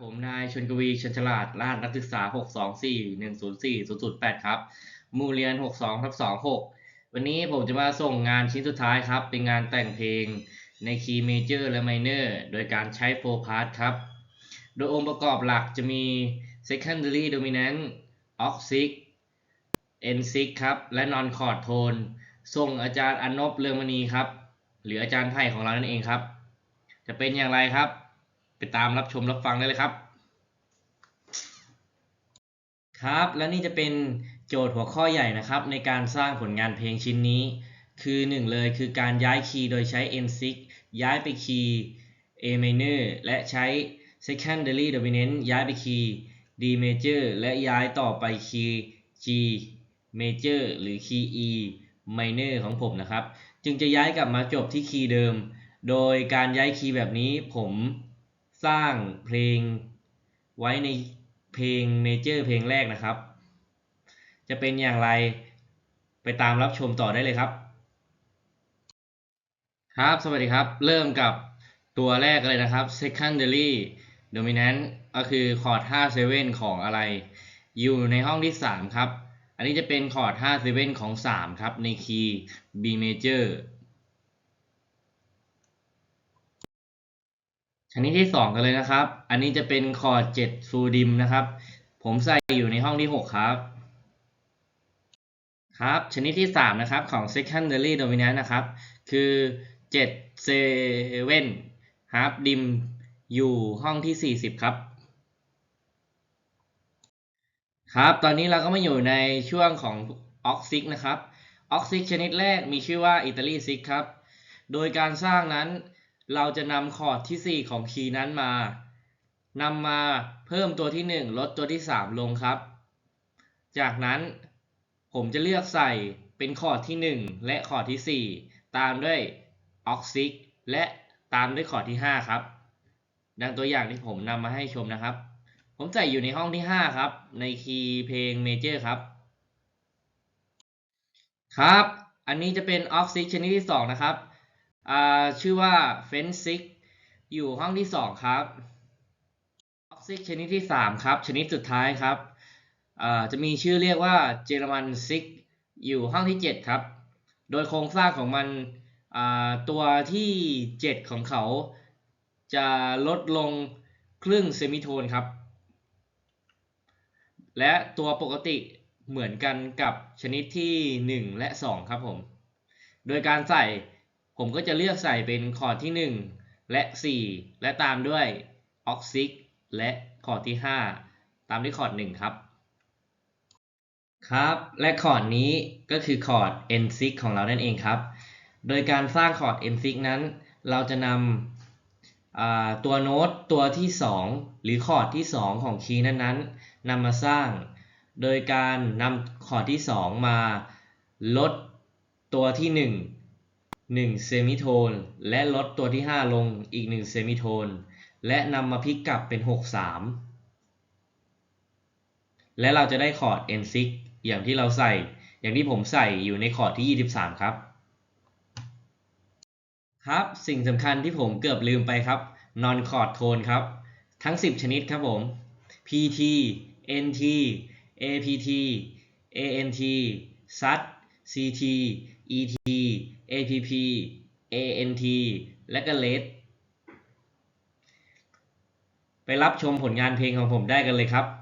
ผมนายชนกวีชนฉลาดรหัสนักศึกษา 624104008 ครับมูเรียน 62ทับ26 วันนี้ผมจะมาส่งงานชิ้นสุดท้ายครับ เป็นงานแต่งเพลงในคีย์เมเจอร์และไมเนอร์โดยการใช้โฟร์พาร์ทครับ โดยองค์ประกอบหลักจะมี secondary dominant octave n6 ครับ และ non chord tone ส่งอาจารย์อนบเรืองมณีครับ หรืออาจารย์ไผ่ของเรานั่นเองครับ จะเป็นอย่างไรครับ ไปตามรับชมรับฟังได้เลยครับ ครับ และนี่จะเป็นโจทย์หัวข้อใหญ่นะครับ ในการสร้างผลงานเพลงชิ้นนี้ คือหนึ่งเลยคือการย้ายคีย์โดยใช้ N6 ย้ายไปคีย์ A minor และใช้ secondary dominant ย้ายไปคีย์ D major และย้ายต่อไปคีย์ G major หรือคีย์ E minor ของผมนะครับ จึงจะย้ายกลับมาจบที่คีย์เดิม โดยการย้ายคีย์แบบนี้ผม สร้างเพลงไว้ในเพลงเมเจอร์เพลงแรกนะครับ จะเป็นอย่างไรไปตามรับชมต่อได้เลยครับ ครับ สวัสดีครับ เริ่มกับตัวแรกเลยนะครับ secondary dominant ก็คือคอร์ด5 7 ของอะไร อยู่ในห้องที่ 3 ครับ อันนี้จะเป็นคอร์ด5 7 ของ 3 ครับ ในคีย์ B major ชนิดที่ 2 กันเลยนะครับ อันนี้จะเป็นคอร์ด7 full dim นะครับ ผมใส่อยู่ในห้องที่ 6 ครับ ครับ ชนิดที่ 3 นะครับของ secondary dominant นะครับ คือ 7 7 half dim อยู่ห้องที่ 40 ครับ ครับ ตอนนี้เราก็มาอยู่ในช่วงของ oxy นะครับ oxy ชนิดแรกมีชื่อว่าอิตาลีซิกครับ โดยการสร้างนั้น เราจะนำคอร์ดที่ 4 ของคีย์นั้นมานำมาเพิ่มตัวที่ 1 ลดตัวที่ 3 ลงครับ จากนั้นผมจะเลือกใส่เป็นคอร์ดที่ 1 และคอร์ดที่ 4 ตามด้วยออกซิกและตามด้วยคอร์ดที่ 5 ครับ ดังตัวอย่างที่ผมนำมาให้ชมนะครับ ผมใส่อยู่ในห้องที่ 5 ครับ ในคีย์เพลงเมเจอร์ครับ ครับ อันนี้จะเป็นออกซิกชนิดที่ 2 นะครับ อ่าชื่อว่าเฟนซิกอยู่ห้องที่2ครับออกซิกชนิดที่3ครับ ชนิดสุดท้ายครับอ่าจะมีชื่อเรียกว่าเจอรมันซิกอยู่ห้องที่7ครับ โดยโครงสร้างของมันอ่าตัวที่7ของเขา จะลดลงครึ่งเซมิโทนครับ และตัวปกติเหมือนกันกับชนิดที่ 1 และ 2 ครับผม โดยการใส่ ผมก็จะเลือกใส่เป็นคอร์ดที่ 1 และ 4 และตามด้วยออกซิกและคอร์ดที่ 5 ตามด้วยคอร์ด1ครับ ครับ และคอร์ดนี้ก็คือคอร์ด N6 ของเรานั่นเองครับ โดยการสร้างคอร์ด N6 นั้น เราจะนำตัวโน้ตตัวที่ 2 หรือคอร์ดที่ 2 ของคีย์นั้นๆนำมาสร้าง โดยการนำคอร์ดที่ 2 มาลดตัวที่ 1 1เซมิโทนและลดตัวที่5ลงอีก1เซมิโทนและนำมาพลิกกลับเป็น6 3และเราจะได้คอร์ด N6 อย่างที่เราใส่ อย่างที่ผมใส่อยู่ในคอร์ดที่ 23 ครับ ครับ สิ่งสำคัญที่ผมเกือบลืมไปครับ non chord tone ครับ ทั้ง 10 ชนิดครับผม PT NT APT ANT SUT CT ET APP ANT และก็ LED ไปรับชมผลงานเพลงของผมได้กันเลยครับ